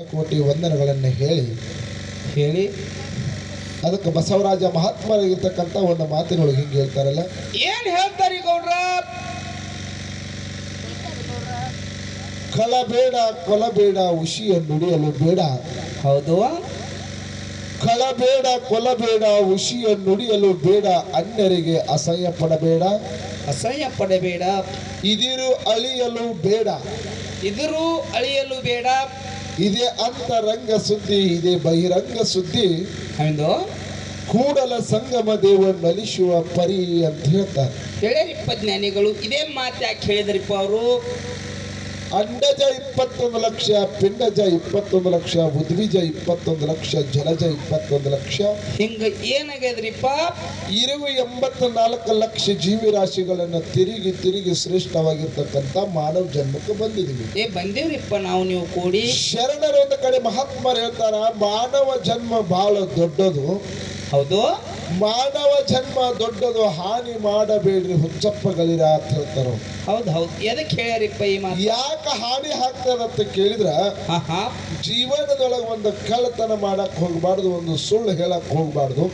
ಕೋಟಿ ವಂದನೆಗಳನ್ನು ಹೇಳಿ ಹೇಳಿ ಅದಕ್ಕೆ ಬಸವರಾಜ ಮಹಾತ್ಮರಾಗಿರ್ತಕ್ಕಂಥ ಒಂದು ಮಾತಿನೊಳಗೆ ಹಿಂಗೆ ಹೇಳ್ತಾರಲ್ಲ? ಏನ್ ಹೇಳ್ತಾರೆ ಗೌಡ್ರ? ಕೊಲ ಬೇಡ ಉಷಿಯ ನುಡಿಯಲು ಬೇಡ. ಹೌದು. ಕಳಬೇಡ ಕೊಲಬೇಡ ಉಷಿಯ ನುಡಿಯಲು ಬೇಡ. ಅನ್ಯರಿಗೆ ಅಸಹ್ಯ ಪಡಬೇಡ. ಅಸಹ್ಯ ಪಡಬೇಡ. ಇದಿರು ಅಳಿಯಲು ಬೇಡ. ಇದಿರು ಅಳಿಯಲು ಬೇಡ. ಇದೇ ಅಂತರಂಗ ಸುದ್ದಿ ಇದೇ ಬಹಿರಂಗ ಸುದ್ದಿ. ಎಂದು ಕೂಡಲ ಸಂಗಮ ದೇವ ನಲಿಸುವ ಪರಿ ಅಂತ ಹೇಳ್ತಾರೆ. ಹೇಳಿಪ್ಪ ಜ್ಞಾನಿಗಳು ಇದೇ ಮಾತು ಯಾಕೆ ಹೇಳಿದ್ರಿಪ್ಪ ಅವರು? ಅಂಡಜ ಇಪ್ಪತ್ತೊಂದು ಲಕ್ಷ ಪಿಂಡಜ ಇಪ್ಪತ್ತೊಂದು ಲಕ್ಷ ಉದ್ವಿಜ ಇಪ್ಪತ್ತೊಂದು ಲಕ್ಷ ಜಲಜ ಇಪ್ಪತ್ತೊಂದು ಲಕ್ಷ. ಹಿಂಗ ಏನಾಗ್ಯದ್ರಿಪ್ಪ? ಇರುವು ಎಂಬತ್ತ ನಾಲ್ಕು ಲಕ್ಷ ಜೀವಿ ರಾಶಿಗಳನ್ನು ತಿರುಗಿ ತಿರುಗಿ ಶ್ರೇಷ್ಠವಾಗಿರ್ತಕ್ಕಂಥ ಮಾನವ ಜನ್ಮಕ್ಕೆ ಬಂದಿದ್ದೀವಿ ಏ ಬಂದೇವ್ರಿಪ್ಪ ನಾವು ನೀವು ಕೂಡಿ. ಶರಣರ ಒಂದು ಕಡೆ ಮಹಾತ್ಮರು ಹೇಳ್ತಾರ ಮಾನವ ಜನ್ಮ ಬಹಳ ದೊಡ್ಡದು. ಹೌದು. ಮಾನವ ಜನ್ಮ ದೊಡ್ಡದು ಹಾನಿ ಮಾಡಬೇಡ್ರಿ ಹುಚ್ಚಪ್ಪಗಳಿರ ಅಂತ ಹೇಳ್ತಾರ. ಹೌದು ಹೌದು. ಎದಕ್ಕೆ ಹೇಳ್ಯಾರಿಪ್ಪ ಈ ಮಾತು? ಯಾಕೆ ಹಾನಿ ಅಂತ ಕೇಳಿದ್ರ? ಜೀವನದೊಳಗ ಒಂದು ಕಳ್ಳತನ ಮಾಡಕ್ ಹೋಗ್ಬಾರ್ದು ಒಂದು ಸುಳ್ಳು ಹೇಳಕ್ ಹೋಗ್ಬಾರ್ದು.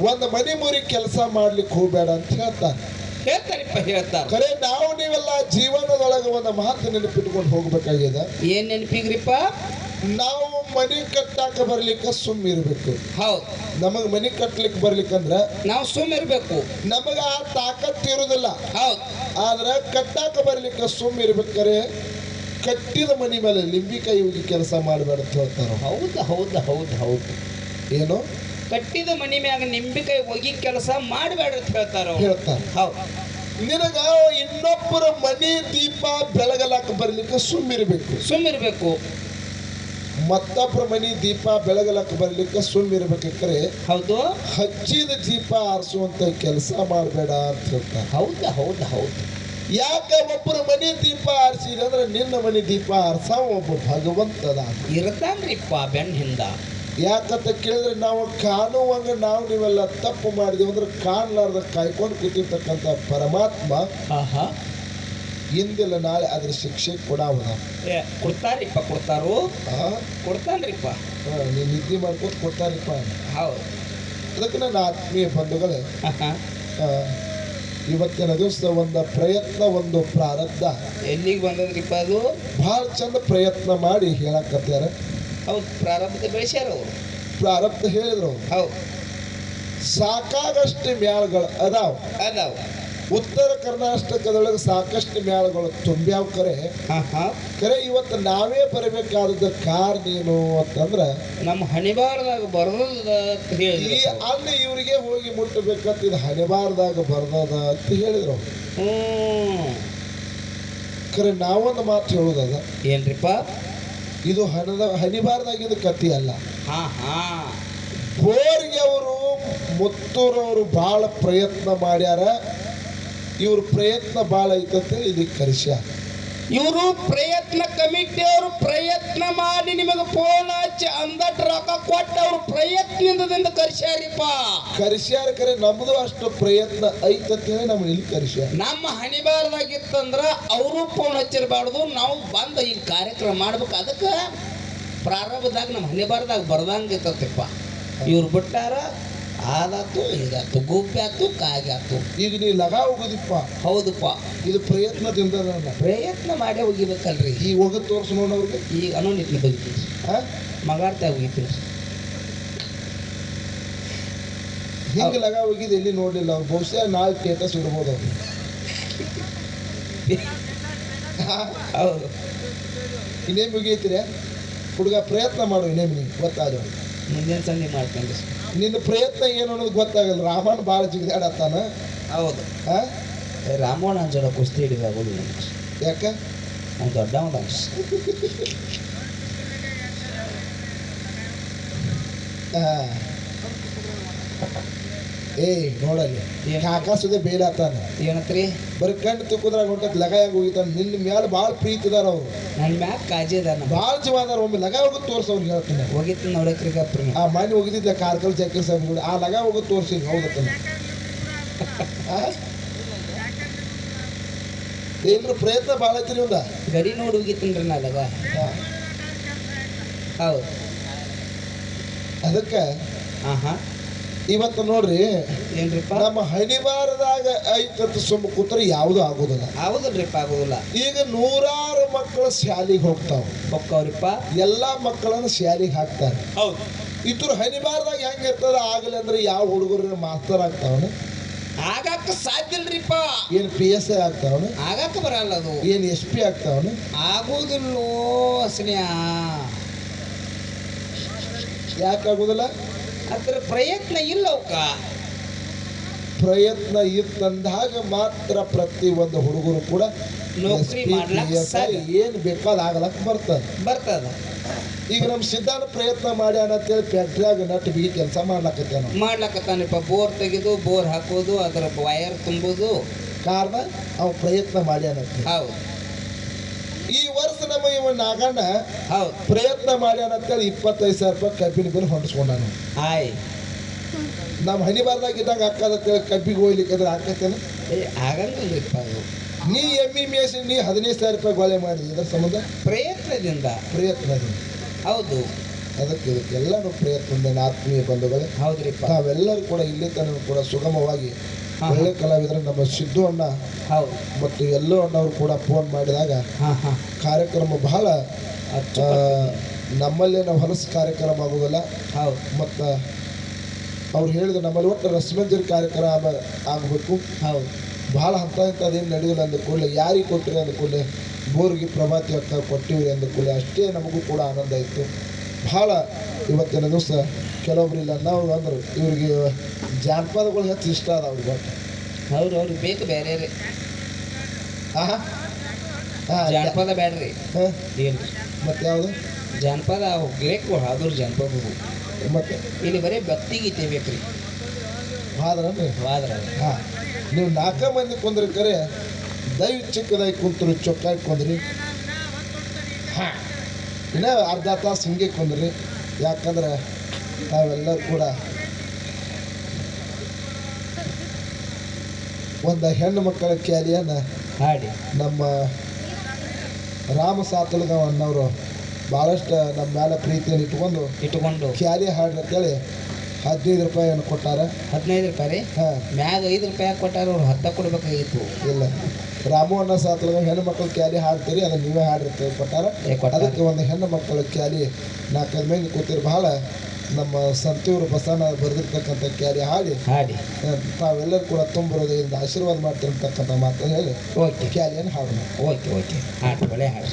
ಒಂದು ಮನೆ ಮುರಿ ಕೆಲಸ ಮಾಡ್ಲಿಕ್ಕೆ ಹೋಗ್ಬೇಡ ಅಂತ ಹೇಳ್ತಾರೆ. ಹೇಳ್ತಾರಿಪ್ಪ ಹೇಳ್ತಾರೆ. ಖರೆ ನಾವು ನೀವೆಲ್ಲ ಜೀವನದೊಳಗೆ ಒಂದು ಮಾತು ನೆನಪಿಟ್ಕೊಂಡು ಹೋಗ್ಬೇಕಾಗಿದೆ ಏನ್ ನೆನಪಿಗ್ರಿಪ್ಪ? ನಾವು ಮನೆ ಕಟ್ಟಾಕ ಬರ್ಲಿಕ್ಕೆ ಸುಮ್ ಇರ್ಬೇಕು. ಹೌದು. ನಮಗ್ ಮನೆ ಕಟ್ಟಲಿಕ್ಕೆ ಬರ್ಲಿಕ್ಕಂದ್ರ ನಾವು ಸುಮ್ಮ ಇರ್ಬೇಕು. ನಮಗ ಆ ತಾಕತ್ ಇರುದಿಲ್ಲ. ಹೌದು. ಆದ್ರೆ ಕಟ್ಟಾಕ ಬರ್ಲಿಕ್ಕೆ ಸುಮ್ಮ ಇರ್ಬೇಕಾರೆ ಕಟ್ಟಿದ ಮನಿ ಮೇಲೆ ಲಿಂಬಿಕಾಯಿ ಹೋಗಿ ಕೆಲಸ ಮಾಡಬೇಡ ಅಂತ ಹೇಳ್ತಾರ. ಹೌದು ಹೌದು ಹೌದು ಹೌದು. ಏನು? ಕಟ್ಟಿದ ಮನಿ ಮ್ಯಾಗ ನಿಂಬಿಕಾಯಿ ಹೋಗಿ ಕೆಲಸ ಮಾಡಬೇಡ ಅಂತ ಹೇಳ್ತಾರ. ಹೇಳ್ತಾರ. ಹೌದು. ನಿನಗ ಇನ್ನೊಬ್ಬರ ಮನೆ ದೀಪ ಬೆಳಗಲಾಕ ಬರ್ಲಿಕ್ಕೆ ಸುಮ್ಮಿರ್ಬೇಕು ಸುಮ್ಮಿರ್ಬೇಕು ಸುಮ್ಮ ಇರ್ಬೇಕು. ಮತ್ತೊಬ್ಬರ ಮನೆ ದೀಪ ಬೆಳಗಲಾಕ ಬರ್ಲಿಕ್ಕೆ ಸುಮ್ಮ ಇರ್ಬೇಕಾರೆ ಹೌದು. ಹಚ್ಚಿದ ದೀಪ ಆರಿಸುವಂತ ಕೆಲಸ ಮಾಡಬೇಡ ಅಂತ ಹೇಳ್ತಾರೆ. ಹೌದು ಹೌದು ಹೌದು. ಯಾಕೆ ಒಬ್ಬರ ಮನೆ ದೀಪ ಆರಿಸಿದ್ರೆ ಅಂದ್ರೆ ನಿನ್ನ ಮನೆ ದೀಪ ಆರಿಸ ಒಬ್ಬ ಭಗವಂತದ ಇರತಾನ್ರಿಪ್ಪ ಬೆನ್ನಿಂದ. ಯಾಕಂತ ಕೇಳಿದ್ರೆ ನಾವು ಕಾಣುವಂಗ ನಾವು ನೀವೆಲ್ಲ ತಪ್ಪು ಮಾಡಿದೀವಿ ಅಂದ್ರೆ ಕಾಣಲಾರ್ದ ಕಾಯ್ಕೊಂಡು ಕೂತಿರ್ತಕ್ಕಂಥ ಪರಮಾತ್ಮ ಆಹಾ. ಇಂದಿಲ್ಲ ನಾಳೆ ಅದ್ರ ಶಿಕ್ಷೆ ಕೊಡಾವದ ಏ, ಕೊಡ್ತಾರಿಪ್ಪ ಕೊಡ್ತಾರು. ಕೊಡ್ತಾನ್ರಿಪ್ಪ. ನೀನು ನಿದ್ದೆ ಮಾಡ್ಕೊತ ಕೊಡ್ತಾರಿಪ್ಪ. ಹೌದು. ಅದಕ್ಕೆ ನನ್ನ ಆತ್ಮೀಯ ಬಂಧುಗಳೇ ಇವತ್ತಿನ ದಿವಸ ಒಂದು ಪ್ರಯತ್ನ ಒಂದು ಪ್ರಾರಬ್ಧ. ಎಲ್ಲಿಗೆ ಬಂದದ್ರಿಪ್ಪ ಅದು? ಭಾಳ ಚಂದ ಪ್ರಯತ್ನ ಮಾಡಿ ಹೇಳಕತ್ಯಾರ. ಹೌದು ಪ್ರಾರಬ್ಧ ಬೆಳೆಸ್ಯಾರ ಅವರು. ಪ್ರಾರಬ್ಧ ಹೇಳಿದ್ರು. ಹೌದು. ಸಾಕಾಗಷ್ಟು ಮ್ಯಾಲ್ಗಳು ಅದಾವ. ಅದಾವ. ಉತ್ತರ ಕರ್ನಾಟಕದೊಳಗೆ ಸಾಕಷ್ಟು ಮೇಳಗಳು ತುಂಬ್ಯಾವ ಕರೆ. ಕರೆ ಇವತ್ತು ನಾವೇ ಬರಬೇಕಾದದ್ದು ಕಾರಣ ಏನು ಅಂತಂದ್ರೆ ನಮ್ಮ ಹಣೆಬಾರದಾಗ ಬರೋದ ಅಲ್ಲಿ ಇವರಿಗೆ ಹೋಗಿ ಮುಟ್ಟಬೇಕಂತ ಇದು ಹಣೆಬಾರದಾಗ ಬರ್ದದ ಅಂತ ಹೇಳಿದ್ರು. ಕರೆ ನಾವೊಂದು ಮಾತು ಹೇಳೋದದ ಏನ್ರಿಪ್ಪ? ಇದು ಹಣದ ಹನಿಬಾರ್ದಾಗಿದ್ದು ಕತಿ ಅಲ್ಲ. ಹಾ ಹಾ. ಬೋರ್ಗೆ ಅವರು ಮುತ್ತೂರವರು ಭಾಳ ಪ್ರಯತ್ನ ಮಾಡ್ಯಾರ. ಇವ್ರ ಪ್ರಯತ್ನ ಭಾಳ ಐತಂತೇಳಿ ಇದಕ್ಕೆ ಕರೆಸ್ಯಾರ ಇವರು ಪ್ರಯತ್ನ ಕಮಿಟಿ ಅವರು ಪ್ರಯತ್ನ ಮಾಡಿ ನಿಮಗೆ ಫೋನ್ ಹಚ್ಚಿ ಅಂದಟ್ ರೊಕ್ಕ ಕೊಟ್ಟು ಅವ್ರು ಪ್ರಯತ್ನದಿಂದ ಕರ್ಸ್ಯಾರಿಪ್ಪ. ಕರೆಸ್ಯಾರ ಕರೆ ನಮ್ದು ಅಷ್ಟು ಪ್ರಯತ್ನ ಐತಂತೇಳಿ ನಮ್ಗೆ ಇಲ್ಲಿ ಕರ್ಸ್ಯಾರ ನಮ್ಮ ಹಣಿಬಾರ್ದಾಗಿತ್ತಂದ್ರ ಅವರು ಫೋನ್ ಹಚ್ಚಿರಬಾರ್ದು ನಾವು ಬಂದ ಈ ಕಾರ್ಯಕ್ರಮ ಮಾಡ್ಬೇಕು. ಅದಕ್ಕೆ ಪ್ರಾರಂಭದಾಗ ನಮ್ಮ ಹಣಿಬಾರ್ದಾಗ ಬರ್ದಂಗೆ ಇರ್ತೈತಿಪ್ಪ. ಇವ್ರು ಬಿಟ್ಟಾರ ಆದಾತು ಇದಾತು ಕಾಯಿ ಆಯ್ತು ಈಗ ನೀ ಲಗ ಹೋಗುದಿಪ್ಪ. ಹೌದಪ್ಪ. ಇದು ಪ್ರಯತ್ನದಿಂದ ಪ್ರಯತ್ನ ಮಾಡೇ ಹೋಗಿಬೇಕಲ್ರಿ. ಈ ಹೋಗ ತೋರ್ಸು ನೋಡೋರ್ಗೆ ಈಗ ಅನೋನಿಟ್ಲಿ ಆ? ಮಗಾರ್ತೆ ಹೋಗಿತ್ತು ಹಿಂಗೆ ಲಗ ಹೋಗಿದ್ದು ಎಲ್ಲಿ ನೋಡಲಿಲ್ಲ ಅವ್ರು? ಬಹುಶಃ ನಾಲ್ಕು ಸ್ಟೇಟಸ್ ಇಡ್ಬೋದು ಅವ್ರು. ಹೌದು. ಇನ್ನೇ ಮುಗಿಯತ್ತೀರ ಹುಡುಗ ಪ್ರಯತ್ನ ಮಾಡು ಇನ್ನೇನು ನೀವು ಗೊತ್ತಾದ ಮುಂದಿನ ಸಂಜೆ ಮಾಡ್ಕೊಂಡು ನಿನ್ನ ಪ್ರಯತ್ನ ಏನು ಅನ್ನೋದು ಗೊತ್ತಾಗಲ್ಲ. ರಾಮಣ್ಣ ಭಾಳ ಜಿಗಿದಾಡತ್ತಾನ ಹೌದು. ಆ? ರಾಮಣ್ಣ ಅಂಜನ ಕುಸ್ತಿ ಹಿಡಿದಾಗೋದು ಯಾಕೆ? ಅವ್ನು ದೊಡ್ಡ ಹಾಂ. ಏಯ್ ನೋಡಲ್ಲ? ಆಕಾಶದ ಬೇಲಾತಾನ ಏನತ್ರಿ? ಬರೀ ಕಣ್ಣು ತುಕ್ಕುದ್ರಾಗ ಹೊಂಟತ್ ಲಗ ಹೆಂಗ್ ಹೋಗಿತಾನ ನಿನ್ನ ಮ್ಯಾಲ ಭಾಳ ಪ್ರೀತಿ ಇದಾರ ಅವ್ರು. ನನ್ನ ಮ್ಯಾಲ ಕಾಜಿ ಅದಾರ ಬಾಳ ಭಾಳ ಜೀವ ಅದಾರ ಒಮ್ಮೆ. ಲಗ ಹೋಗಿ ತೋರ್ಸ ಅವ್ರಿಗೆ ಹೇಳ್ತೀನಿ. ಹೋಗಿತ್ತು ನೋಡಕ್ರಿ ಗಪ್ರಿ ಆ ಮನೆ ಹೋಗಿದ್ದಿದ್ದ ಕಾರ್ಕಲ್ ಜಾಕಿ ಸಾಹೇಬ್ಗಳು ಆ ಲಗ ಹೋಗಿ ತೋರ್ಸಿ ಹೌದತ್ತನ ಏನ್ರ ಪ್ರಯತ್ನ ಭಾಳ ಐತ್ರಿ ಒಂದ ಗಡಿ ನೋಡಿ ಹೋಗಿತ್ತನ್ರಿ ನಾ ಲಗ ಹೌದು. ಅದಕ್ಕೆ ಹಾಂ ಹಾಂ ಇವತ್ತು ನೋಡ್ರಿ ಏನ್ರಿಪ್ಪ? ನಮ್ಮ ಹಣಿಬಾರದಾಗ ಐಕತ್ತು ಸುಮ್ಮ ಕೂತ್ರೆ ಯಾವುದು ಆಗೋದಿಲ್ಲ. ಹೌದಲ್ರಿಪ್ಪ ಆಗೋದಿಲ್ಲ. ಈಗ ನೂರಾರು ಮಕ್ಕಳು ಶಾಲಿಗೆ ಹೋಗ್ತಾವ. ಹೊಕ್ಕವ್ರಿಪ್ಪ ಎಲ್ಲಾ ಮಕ್ಕಳನ್ನ ಶಾಲಿಗೆ ಹಾಕ್ತಾರೆ. ಹೌದು. ಇದ್ರ ಹನಿಬಾರ್ದಾಗ ಹೆಂಗೆ ಇರ್ತದ ಆಗಲಿ ಅಂದ್ರೆ ಯಾವ ಹುಡುಗರು ಮಾಸ್ತರ್ ಆಗ್ತಾವನ? ಆಗಾಕ ಸಾಧ್ಯ ಇಲ್ರಿಪ್ಪ. ಏನ್ ಪಿ ಎಸ್ ಐ ಆಗ್ತಾವನ? ಆಗಾಕ ಬರಲ್ಲ ಅದು. ಏನ್ ಎಸ್ ಪಿ ಆಗ್ತಾವನ? ಆಗೋದಿಲ್ಲೋ ಸ್ನೇಹ. ಯಾಕೆ ಆಗುದಿಲ್ಲ? ಅದ್ರ ಪ್ರಯತ್ನ ಇಲ್ಲ ಅವಕ್ಕ ಪ್ರಯತ್ನ ಇತ್ತಂದಾಗ ಮಾತ್ರ ಪ್ರತಿ ಒಂದು ಹುಡುಗರು ಕೂಡ ನೌಕರಿ. ಏನ್ ಬೇಕಾದ ಆಗ್ಲಕ್ ಬರ್ತದ. ಬರ್ತದ. ಈಗ ನಮ್ಮ ಸಿದ್ಧಾಂತ ಪ್ರಯತ್ನ ಮಾಡ್ಯಾನ ಅಂತೇಳಿ ಫ್ಯಾಕ್ಟ್ರಿಯಾಗ ನಟ್ ಬಿ ಕೆಲಸ ಮಾಡ್ಲಕತ್ತೇನ ಮಾಡ್ಲಕತ್ತಾನಪ್ಪ. ಬೋರ್ ತೆಗೆದು ಬೋರ್ ಹಾಕೋದು ಅದರ ವೈರ್ ತುಂಬೋದು. ಕಾರಣ ಅವ ಪ್ರಯತ್ನ ಮಾಡ್ಯಾನ ಅಂತ ಹೌದು. ಈ ಇವ ನಾಗಣ್ಣ ಹೌದು. ಪ್ರಯತ್ನ ಮಾಡ್ಯಾನ ಅಂತೇಳಿ ಇಪ್ಪತ್ತೈದು ಸಾವಿರ ರೂಪಾಯಿ ಕಬ್ಬಿನ ಬಿಲ್ ಹೊಂದಿಸ್ಕೊಂಡಾನು ಆಯ್. ನಮ್ಮ ಹನಿಬಾರ್ದಾಗ ಇದ್ದಾಗ ಹಾಕದ ಕಬ್ಬಿಗೆ ಹೋಗ್ಲಿಕ್ಕೆ ಆಕತೇನ ಹಾಕತ್ತೇನೆ? ಏ ಆಗಂಗಿಲ್ರಿಪ್ಪ ಅದು. ನೀ ಎಮ್ಮಿ ಮೇಸಿ ನೀ ಹದಿನೈದು ಸಾವಿರ ರೂಪಾಯಿ ಗೋಲೆ ಮಾಡಿದ್ರಿ ಇದರ ಸಂಬಂಧ? ಪ್ರಯತ್ನದಿಂದ. ಪ್ರಯತ್ನದಿಂದ. ಹೌದು. ಅದಕ್ಕೆ ಇದಕ್ಕೆಲ್ಲರೂ ಪ್ರಯತ್ನದಿಂದ ಆತ್ಮೀಯ ಬಂಧುಗಳೇ ಹೌದ್ರಿಪ್ಪ. ನಾವೆಲ್ಲರೂ ಕೂಡ ಇಲ್ಲಿ ತನಕ ಕೂಡ ಸುಗಮವಾಗಿ. ಒಳ್ಳೆ ಕಲಾವಿದರು ನಮ್ಮ ಸಿದ್ದು ಅಣ್ಣ ಹೌದು. ಮತ್ತು ಎಲ್ಲೋ ಅಣ್ಣವ್ರು ಕೂಡ ಫೋನ್ ಮಾಡಿದಾಗ ಹಾಂ ಹಾಂ. ಕಾರ್ಯಕ್ರಮ ಬಹಳ ನಮ್ಮಲ್ಲೇ ನಾವು ಹೊಲಸು ಕಾರ್ಯಕ್ರಮ ಆಗೋದಿಲ್ಲ. ಹೌದು. ಮತ್ತು ಅವ್ರು ಹೇಳಿದ ನಮ್ಮಲ್ಲಿ ಒಟ್ಟು ರಸಮಂಜರಿ ಕಾರ್ಯಕ್ರಮ ಆಗಬೇಕು. ಹೌದು. ಭಾಳ ಹಂತ ಇಂಥದ್ದೇನು ನಡೆಯಲ್ಲ ಅಂದ ಕೂಡಲೇ ಯಾರಿಗೆ ಕೊಟ್ಟಿರಿ ಅಂದ ಕೂಡಲೇ ಬೋರ್ಗಿ ಪ್ರಭಾತಿ ಅಕ್ಕ ಕೊಟ್ಟಿವಿ ಅಂದ ಕೂಡಲೇ ಅಷ್ಟೇ ನಮಗೂ ಕೂಡ ಆನಂದ ಇತ್ತು. ಭಾಳ ಇವತ್ತಿನ ದಿವಸ ಕೆಲವೊಬ್ರು ಇಲ್ಲ ನಾವು ಅಂದರು ಇವ್ರಿಗೆ ಜಾನಪದಗಳು ಹೆಚ್ಚು ಇಷ್ಟ ಅದ ಅವ್ರಿಗೆ. ಅವ್ರು ಹೌದು ಅವ್ರಿಗೆ ಬೇಕು ಬೇರೆ ರೀ. ಆಹಾ. ಹಾಂ ಜಾನಪದ ಬೇಡ್ರಿ ಹಾಂ. ಮತ್ತೆ ಮತ್ತು ಯಾವುದು? ಜಾನಪದ ಗಿರೇಕ್ಗಳು ಹಾದ್ರು ಜಾನಪದ ಮತ್ತು? ಇಲ್ಲಿ ಬರೀ ಭಕ್ತಿ ಗೀತೆ ಬೇಕ್ರಿ. ಹಾದ್ರನ್ರಿ ವಾದ್ರ. ಹಾಂ. ನೀವು ನಾಲ್ಕು ಮಂದಿ ಕುಂದ್ರಿ ಕರೆ ದೈವ ಚಿಕ್ಕದಾಗಿ ಕುಂತರು ಚೊಕ್ಕಾಗಿ ಕುಂದ್ರಿ. ಹಾಂ. ಇನ್ನ ಅರ್ಧ ತಾಸು ಹಿಂಗೆ ಕುಂದ್ರಿ. ಯಾಕಂದ್ರೆ ನಾವೆಲ್ಲರೂ ಕೂಡ ಒಂದು ಹೆಣ್ಣು ಮಕ್ಕಳ ಕ್ಯಾರಿಯನ್ನು ಹಾಡಿ ನಮ್ಮ ರಾಮ ಸಾತಲಗಾವ್ ಅನ್ನೋರು ಭಾಳಷ್ಟು ನಮ್ಮ ಮೇಲೆ ಪ್ರೀತಿಯನ್ನು ಇಟ್ಕೊಂಡು ಇಟ್ಕೊಂಡು ಕ್ಯಾರಿ ಹಾಡ್ರಿ ಅಂತೇಳಿ ಹದಿನೈದು ರೂಪಾಯಿಯನ್ನು ಕೊಟ್ಟಾರ. ಹದಿನೈದು ರೂಪಾಯಿ ರೀ? ಹಾಂ. ಮ್ಯಾಗ ಐದು ರೂಪಾಯಿ ಕೊಟ್ಟಾರ ಅವ್ರು ಹತ್ತ ಕೊಡಬೇಕಾಗಿತ್ತು. ಇಲ್ಲ. ರಾಮು ಅನ್ನ ಸಾತ್ರದ ಹೆಣ್ಣು ಮಕ್ಕಳು ಕ್ಯಾಲಿ ಹಾಡ್ತೀರಿ ಅದನ್ನ ನೀವೇ ಹಾಡಿರ್ತೀವಿ ಕೊಟ್ಟಾರ. ಅದಕ್ಕೆ ಒಂದು ಹೆಣ್ಣು ಮಕ್ಕಳ ಕ್ಯಾಲಿ ನಾಲ್ಕೈದು ಮೇಲೆ ಕೂತಿರು ಬಹಳ ನಮ್ಮ ಸಂತೂರು ಬಸವಣ್ಣ ಬರೆದಿರ್ತಕ್ಕಂಥ ಕ್ಯಾರಿ ಹಾಡಿ ಹಾಡಿ. ತಾವೆಲ್ಲರೂ ಕೂಡ ತುಂಬ ಹೃದಯದಿಂದ ಆಶೀರ್ವಾದ ಮಾಡ್ತಿರ್ತಕ್ಕಂಥ ಮಾತನ್ನು ಹೇಳಿ ಓಕೆ. ಕ್ಯಾಲಿಯನ್ನು ಹಾಡೋಣ. Okay okay. ಹಾಡು ಒಳ್ಳೆ ಹಾಡು.